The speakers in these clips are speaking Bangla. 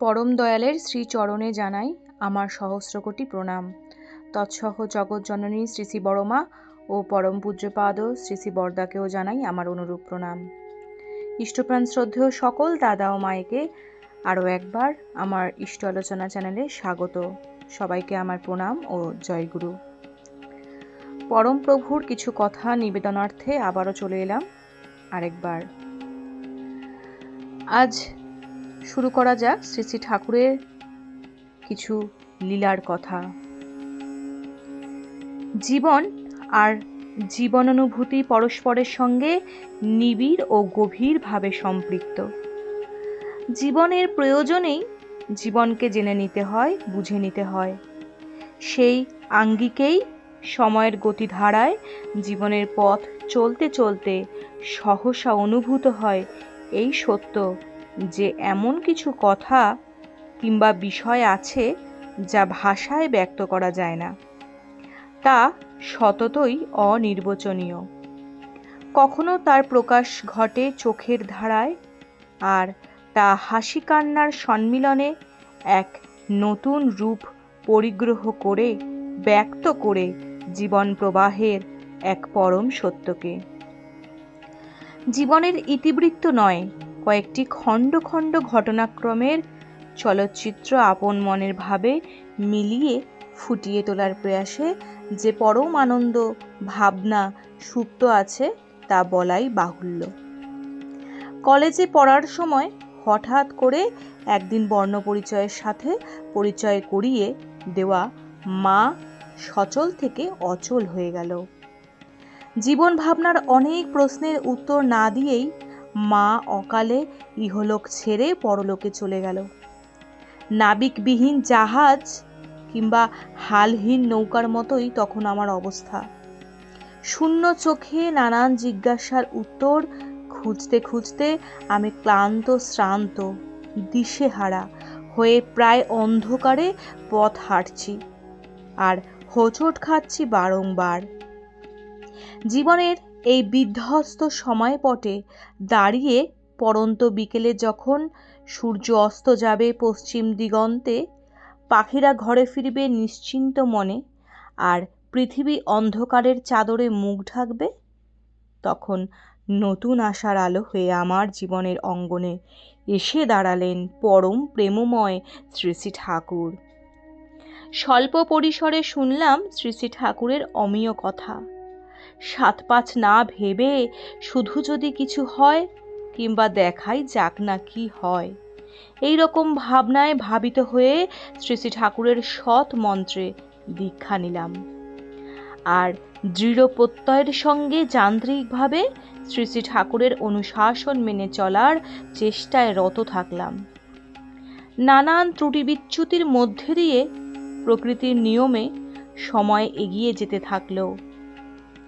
পরম দয়ালের শ্রীচরণে জানাই আমার সহস্রকোটি প্রণাম। তৎসহ জগৎ জননী শ্রী শ্রী বড়মা ও পরম পূজ্যপাদ শ্রী শ্রী বরদাকেও জানাই আমার অনুরূপ প্রণাম। ইষ্টপ্রাণ শ্রদ্ধেয় সকল দাদা ও মায়েকে আরও একবার আমার ইষ্ট আলোচনা চ্যানেলে স্বাগত। সবাইকে আমার প্রণাম ও জয়গুরু পরম প্রভুর কিছু কথা নিবেদনার্থে আবারও চলে এলাম আরেকবার। আজ শুরু করা যাক শ্রী শ্রী ঠাকুরের কিছু লীলার কথা। জীবন আর জীবন অনুভূতি পরস্পরের সঙ্গে নিবিড় ও গভীরভাবে সম্পৃক্ত। জীবনের প্রয়োজনেই জীবনকে জেনে নিতে হয়, বুঝে নিতে হয়। সেই আঙ্গিকেই সময়ের গতিধারায় জীবনের পথ চলতে চলতে সহসা অনুভূত হয় এই সত্য যে এমন কিছু কথা কিংবা বিষয় আছে যা ভাষায় ব্যক্ত করা যায় না। তা সততই অনির্বচনীয়। কখনো তার প্রকাশ ঘটে চোখের ধারায় আর তা হাসি কান্নার সম্মিলনে এক নতুন রূপ পরিগ্রহ করে, ব্যক্ত করে জীবন প্রবাহের এক পরম সত্যকে। জীবনের ইতিবৃত্ত নয় কয়েকটি খণ্ড খণ্ড ঘটনাক্রমের চলচ্চিত্র আপন মনের ভাবে মিলিয়ে ফুটিয়ে তোলার প্রয়াসে যে পরম আনন্দ, ভাবনা সুপ্ত আছে তা বলাই বাহুল্য। কলেজে পড়ার সময় হঠাৎ করে একদিন বর্ণপরিচয়ের সাথে পরিচয় করিয়ে দেওয়া মা সচল থেকে অচল হয়ে গেল। জীবন ভাবনার অনেক প্রশ্নের উত্তর না দিয়েই মা অকালে ইহলোক ছেড়ে পরলোকে চলে গেল। নাবিকবিহীন জাহাজ কিংবা হালহীন নৌকার মতোই তখন আমার অবস্থা। শূন্য চোখে নানান জিজ্ঞাসার উত্তর খুঁজতে খুঁজতে আমি ক্লান্ত, শ্রান্ত, দিশেহারা হয়ে প্রায় অন্ধকারে পথ হাঁটছি আর হোঁচট খাচ্ছি বারংবার। জীবনের এই বিধ্বস্ত সময়পটে দাঁড়িয়ে পরন্ত বিকেলে যখন সূর্য অস্ত যাবে পশ্চিম দিগন্তে, পাখিরা ঘরে ফিরবে নিশ্চিন্ত মনে, আর পৃথিবী অন্ধকারের চাদরে মুখ ঢাকবে, তখন নতুন আশার আলো হয়ে আমার জীবনের অঙ্গনে এসে দাঁড়ালেন পরম প্রেমময় শ্রী শ্রী ঠাকুর। স্বল্প পরিসরে শুনলাম শ্রী শ্রী ঠাকুরের অমীয় কথা। সাত পাঁচ না ভেবে শুধু যদি কিছু হয় কিংবা দেখাই যাক না কি হয়। এই রকম ভাবনায় ভাবিত হয়ে শ্রী শ্রী ঠাকুরের সৎ মন্ত্রে দীক্ষা নিলাম। আর দৃঢ় প্রত্যয়ের সঙ্গে যান্ত্রিকভাবে শ্রী শ্রী ঠাকুরের অনুশাসন মেনে চলার চেষ্টায় রত থাকলাম। নানান ত্রুটি বিচ্যুতির মধ্যে দিয়ে প্রকৃতির নিয়মে সময় এগিয়ে যেতে থাকলেও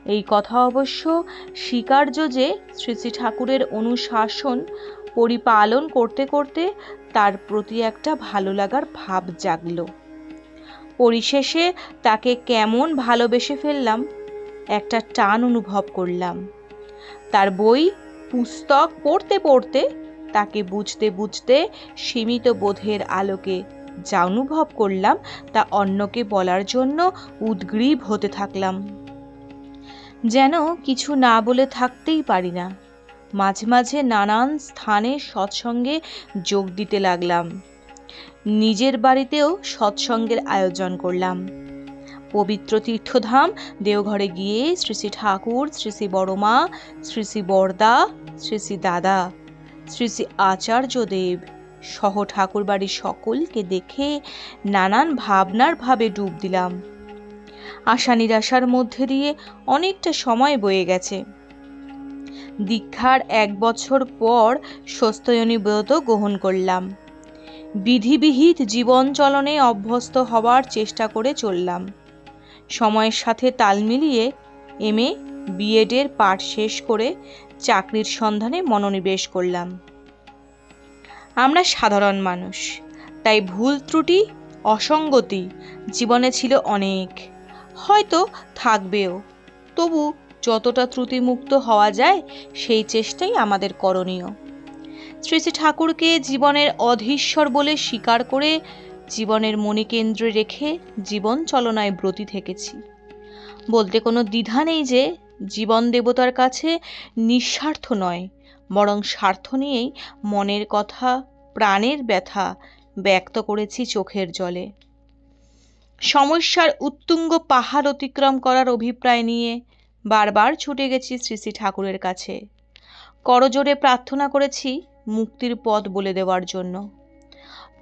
এই কথা অবশ্য স্বীকার্য যে শ্রী শ্রী ঠাকুরের অনুশাসন পরিপালন করতে করতে তার প্রতি একটা ভালো লাগার ভাব জাগল। পরিশেষে তাকে কেমন ভালোবেসে ফেললাম, একটা টান অনুভব করলাম। তার বই পুস্তক পড়তে পড়তে তাকে বুঝতে বুঝতে সীমিত বোধের আলোকে যা অনুভব করলাম তা অন্যকে বলার জন্য উদ্গ্রীব হতে থাকলাম। যেন কিছু না বলে থাকতেই পারি না। মাঝে মাঝে নানান স্থানে সৎসঙ্গে যোগ দিতে লাগলাম। নিজের বাড়িতেও সৎসঙ্গের আয়োজন করলাম। পবিত্র তীর্থধাম, দেওঘরে গিয়ে শ্রী শ্রী ঠাকুর, শ্রী শ্রী বড়মা, শ্রী শ্রী বরদা শ্রী শ্রী দাদা, শ্রী শ্রী আচার্যদেব সহ ঠাকুর বাড়ির সকলকে দেখে নানান ভাবনার ভাবে ডুব দিলাম। আশা নিরাশার মধ্যে দিয়ে অনেকটা সময় বয়ে গেছে। দীক্ষার এক বছর পর স্বস্তয়নী ব্রত গ্রহণ করলাম। বিধিবিহিত জীবন চলনে অভ্যস্ত হবার চেষ্টা করে চললাম। সময়ের সাথে তাল মিলিয়ে এম এ বিএডের পাঠ শেষ করে চাকরির সন্ধানে মনোনিবেশ করলাম। আমরা সাধারণ মানুষ, তাই ভুল ত্রুটি, অসঙ্গতি জীবনে ছিল অনেক। হয়তো থাকবেও। তবু যতটা ত্রুটিমুক্ত হওয়া যায়, সেই চেষ্টাই আমাদের করণীয়। শ্রী শ্রী ঠাকুরকে জীবনের অধীশ্বর বলে স্বীকার করে জীবনের মণিকেন্দ্রে রেখে জীবন চলনায় ব্রতী থেকেছি। বলতে কোনো দ্বিধা নেই যে, জীবন দেবতার কাছে নিঃস্বার্থ নয়, বরং স্বার্থ নিয়েই মনের কথা, প্রাণের ব্যথা ব্যক্ত করেছি চোখের জলে। সমস্যার উত্তুঙ্গ পাহাড় অতিক্রম করার অভিপ্রায় নিয়ে বারবার ছুটে গেছি শ্রী শ্রী ঠাকুরের কাছে। করজোরে প্রার্থনা করেছি মুক্তির পথ বলে দেওয়ার জন্য।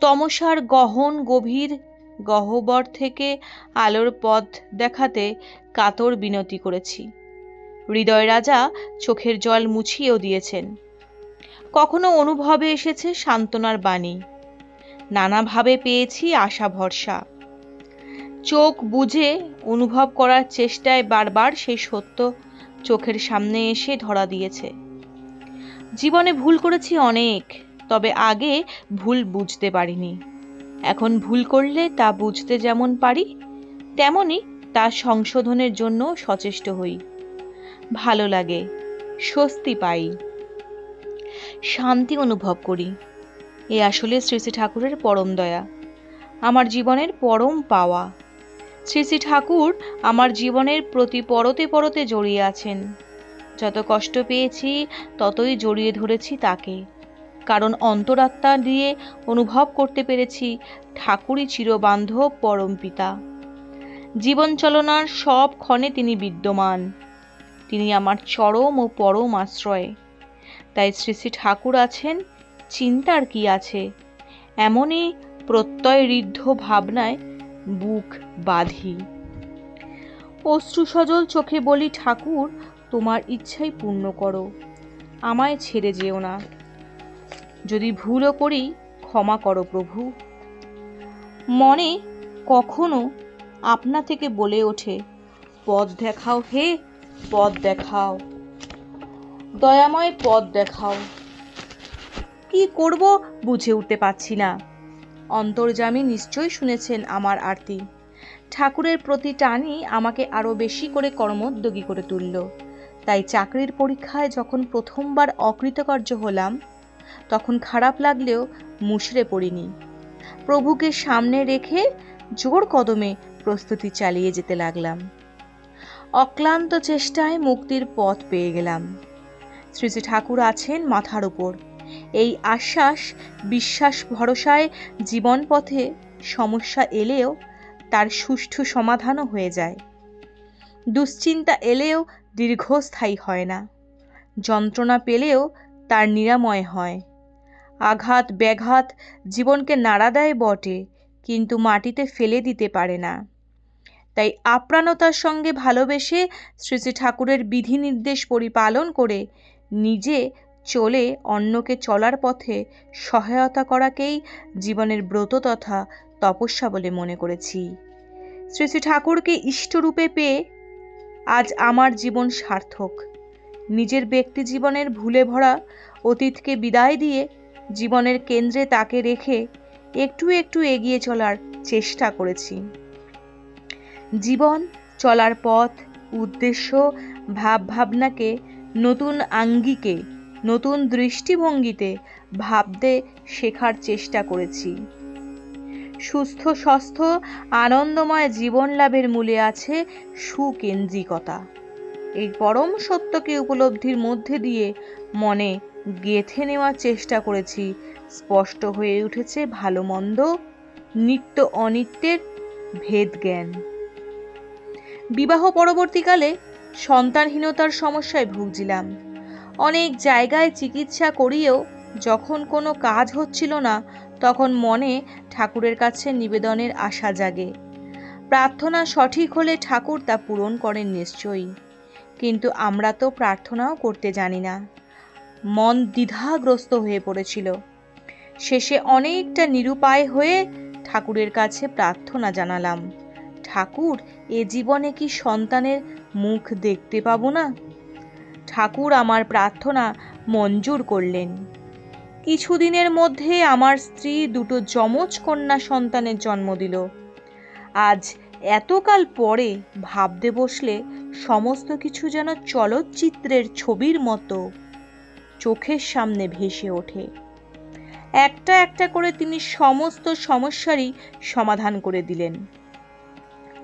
তমসার গহন গভীর গহ্বর থেকে আলোর পথ দেখাতে কাতর বিনতি করেছি। হৃদয় রাজা চোখের জল মুছিয়েও দিয়েছেন। কখনো অনুভবে এসেছে সান্ত্বনার বাণী। নানাভাবে পেয়েছি আশা ভরসা চোখ বুঝে অনুভব করার চেষ্টায় বারবার সেই সত্য চোখের সামনে এসে ধরা দিয়েছে। জীবনে ভুল করেছি অনেক, তবে আগে ভুল বুঝতে পারিনি। এখন ভুল করলে তা বুঝতে যেমন পারি, তেমনি তা সংশোধনের জন্য সচেষ্ট হই। ভালো লাগে, স্বস্তি পাই। শান্তি অনুভব করি। এ আসলে শ্রী শ্রী ঠাকুরের পরম দয়া। আমার জীবনের পরম পাওয়া। শ্রী শ্রী ঠাকুর আমার জীবনের প্রতি পরতে পরতে জড়িয়ে আছেন। যত কষ্ট পেয়েছি, ততই জড়িয়ে ধরেছি তাকে। কারণ অন্তরাত্মা দিয়ে অনুভব করতে পেরেছি ঠাকুরই চিরবান্ধব পরম পিতা। জীবন চলনার সব ক্ষণে তিনি বিদ্যমান। তিনি আমার চরম ও পরম আশ্রয়। তাই শ্রী শ্রী ঠাকুর আছেন, চিন্তার কি আছে? এমনই প্রত্যয় ঋদ্ধ ভাবনায় বুক বাঁধি। অশ্রু সজল চোখে বলি, ঠাকুর, তোমার ইচ্ছাই পূর্ণ করো, আমায় ছেড়ে যেও না। যদি ভুলও করি, ক্ষমা করো প্রভু। মনে কখনো আপনা থেকে বলে ওঠে, পথ দেখাও হে, পথ দেখাও, দয়াময় পথ দেখাও। কি করব বুঝে উঠতে পারছি না। অন্তর্জামী নিশ্চয়ই শুনেছেন আমার আরতি। ঠাকুরের প্রতি টানই আমাকে আরও বেশি করে কর্মোদ্যোগী করে তুলল। তাই চাকরির পরীক্ষায় যখন প্রথমবার অকৃতকার্য হলাম, তখন খারাপ লাগলেও মুশড়ে পড়িনি। প্রভুকে সামনে রেখে জোর কদমে প্রস্তুতি চালিয়ে যেতে লাগলাম। অক্লান্ত চেষ্টায় মুক্তির পথ পেয়ে গেলাম। শ্রী শ্রী ঠাকুর আছেন মাথার উপর। এই আশ্বাস, বিশ্বাস, ভরসায় জীবন পথে সমস্যা এলেও তার সুষ্ঠু সমাধানও হয়ে যায়। দুশ্চিন্তা এলেও দীর্ঘস্থায়ী হয় না। যন্ত্রণা পেলেও তার নিরাময় হয়। আঘাত, ব্যাঘাত জীবনকে নাড়া দেয় বটে, কিন্তু মাটিতে ফেলে দিতে পারে না। তাই আপ্রাণতার সঙ্গে ভালোবেসে শ্রী শ্রী ঠাকুরের বিধিনির্দেশ পরিপালন করে নিজে চলে অন্যকে চলার পথে সহায়তা করাকেই জীবনের ব্রত তথা তপস্যা বলে মনে করেছি। শ্রী শ্রী ঠাকুরকে ইষ্টরূপে পেয়ে আজ আমার জীবন সার্থক। নিজের ব্যক্তি জীবনের ভুলে ভরা অতীতকে বিদায় দিয়ে জীবনের কেন্দ্রে তাকে রেখে একটু একটু এগিয়ে চলার চেষ্টা করেছি। জীবন, চলার পথ, উদ্দেশ্য ভাব ভাবনাকে নতুন আঙ্গিকে নতুন দৃষ্টিভঙ্গিতে ভাবতে শেখার চেষ্টা করেছি। সুস্থ, স্বাস্থ্য, আনন্দময় জীবন লাভের মূলে আছে সুকেন্দ্রিকতা। এই পরম সত্যকে উপলব্ধির মধ্যে দিয়ে মনে গেথে নেওয়ার চেষ্টা করেছি। স্পষ্ট হয়ে উঠেছে ভালো মন্দ, নিত্য অনিত্যের ভেদ জ্ঞান বিবাহ পরবর্তীকালে সন্তানহীনতার সমস্যায় ভুগছিলাম। অনেক জায়গায় চিকিৎসা করিয়েও যখন কোনো কাজ হচ্ছিল না, তখন মনে ঠাকুরের কাছে নিবেদনের আশা জাগে। প্রার্থনা সঠিক হলে ঠাকুর তা পূরণ করেন নিশ্চয়ই। কিন্তু আমরা তো প্রার্থনাও করতে জানি না। মন দ্বিধাগ্রস্ত হয়ে পড়েছিল। শেষে অনেকটা নিরুপায় হয়ে ঠাকুরের কাছে প্রার্থনা জানালাম, ঠাকুর, এ জীবনে কি সন্তানের মুখ দেখতে পাবো না? ঠাকুর আমার প্রার্থনা মঞ্জুর করলেন। কিছুদিনের মধ্যে আমার স্ত্রী দুটো যমজ কন্যা সন্তানের জন্ম দিল। আজ এতকাল পরে ভাবতে বসলে সমস্ত কিছু যেন চলচ্চিত্রের ছবির মতো। চোখের সামনে ভেসে ওঠে। একটা একটা করে তিনি সমস্ত সমস্যারই সমাধান করে দিলেন।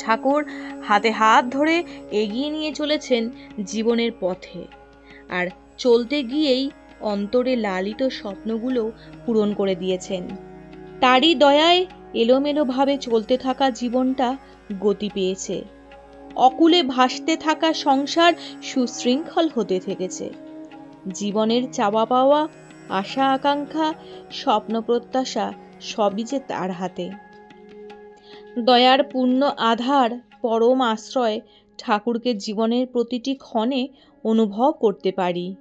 ঠাকুর হাতে হাত ধরে এগিয়ে নিয়ে চলেছেন জীবনের পথে। আর চলতে গিয়েই অন্তরে লালিত স্বপ্নগুলো পূরণ করে দিয়েছেন। তারই দয়ায় এলোমেলোভাবে চলতে থাকা জীবনটা গতি পেয়েছে। অকুলে ভাসতে থাকা সংসার সুশৃঙ্খল হতে থেকেছে। জীবনের চাওয়া পাওয়া আশা আকাঙ্ক্ষা স্বপ্ন প্রত্যাশা সবই যে তার হাতে। দয়ার পূর্ণ আধার, পরম আশ্রয় ঠাকুরকে জীবনের প্রতিটি ক্ষণে অনুভব করতে পারি।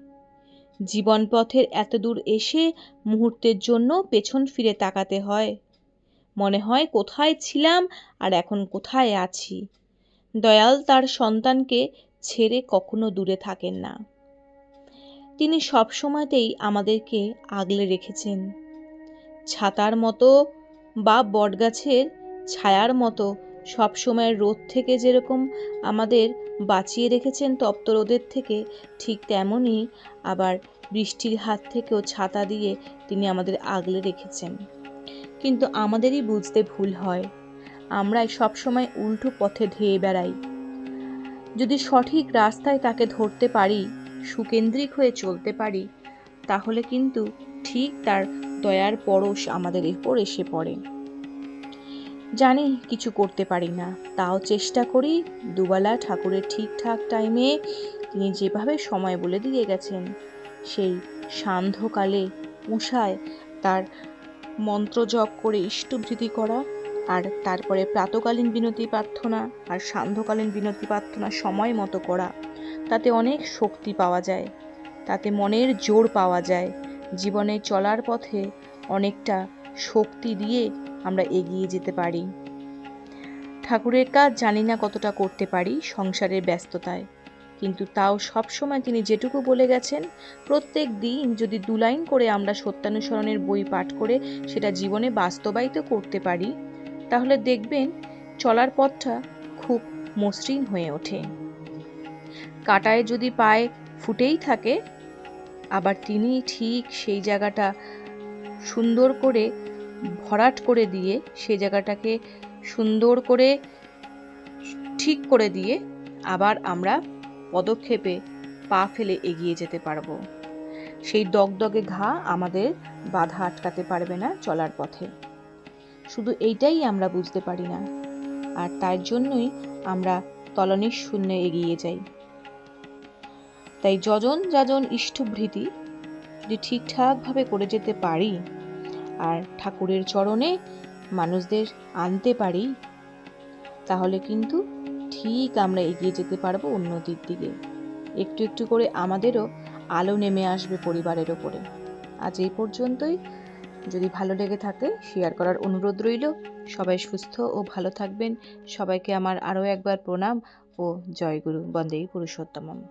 জীবন পথের এত দূর এসে মুহূর্তের জন্য পেছন ফিরে তাকাতে হয়। মনে হয়, কোথায় ছিলাম আর এখন কোথায় আছি? দয়াল তার সন্তানকে ছেড়ে কখনো দূরে থাকেন না। তিনি সব সময়তেই আমাদেরকে আগলে রেখেছেন। ছাতার মতো বা বটগাছের ছায়ার মতো। সবসময় রোদ থেকে যেরকম আমাদের বাঁচিয়ে রেখেছেন তপ্ত রোদের থেকে, ঠিক তেমনই আবার বৃষ্টির হাত থেকেও ছাতা দিয়ে তিনি আমাদের আগলে রেখেছেন। কিন্তু আমাদেরই বুঝতে ভুল হয়। আমরাই সবসময় উল্টো পথে ধেয়ে বেড়াই। যদি সঠিক রাস্তায় তাকে ধরতে পারি, সুকেন্দ্রিক হয়ে চলতে পারি, তাহলে কিন্তু ঠিক তার দয়ার পরশ আমাদের উপর এসে পড়ে। জানি কিছু করতে পারি না। তাও চেষ্টা করি দুবেলা ঠাকুরের ঠিকঠাক টাইমে তিনি যেভাবে সময় বলে দিয়ে গেছেন, সেই সান্ধ্যকালে উষায় তার মন্ত্র জপ করে ইষ্টভৃতি করা আর তারপরে প্রাতকালীন বিনতি প্রার্থনা আর সান্ধ্যকালীন বিনতি প্রার্থনা সময় মতো করা। তাতে অনেক শক্তি পাওয়া যায়, তাতে মনের জোর পাওয়া যায়। জীবনে চলার পথে অনেকটা শক্তি দিয়ে আমরা এগিয়ে যেতে পারি। ঠাকুরের কাজ জানি না কতটা করতে পারি সংসারের ব্যস্ততায়। কিন্তু তাও সবসময় তিনি যেটুকু বলে গেছেন, প্রত্যেক দিন যদি দু লাইন করে আমরা সত্যানুসরণের বই পাঠ করে সেটা জীবনে বাস্তবায়িত করতে পারি, তাহলে দেখবেন চলার পথটা খুব মসৃণ হয়ে ওঠে। কাটায় যদি পায়ে ফুটেই থাকে, আবার তিনি ঠিক সেই জায়গাটা সুন্দর করে ভরাট করে দিয়ে সেই জায়গাটাকে সুন্দর করে ঠিক করে দিয়ে আবার আমরা পদক্ষেপে পা ফেলে এগিয়ে যেতে পারব। সেই দগদগে ঘা আমাদের বাধা আটকাতে পারবে না চলার পথে। শুধু এইটাই আমরা বুঝতে পারি না। আর তার জন্যই আমরা তলনের শূন্যে এগিয়ে যাই। তাই যজন যাজন ইষ্টভৃতি যদি ঠিকঠাকভাবে করে যেতে পারি আর ঠাকুরের চরণে মানুষদের আনতে পারি, তাহলে কিন্তু ঠিক আমরা এগিয়ে যেতে পারব উন্নতির দিকে। একটু একটু করে আমাদেরও আলো নেমে আসবে পরিবারের ওপরে। আজ এই পর্যন্তই। যদি ভালো লেগে থাকে শেয়ার করার অনুরোধ রইল। সবাই সুস্থ ও ভালো থাকবেন। সবাইকে আমার আরও একবার প্রণাম ও জয়গুরু। বন্দেই পুরুষোত্তমম।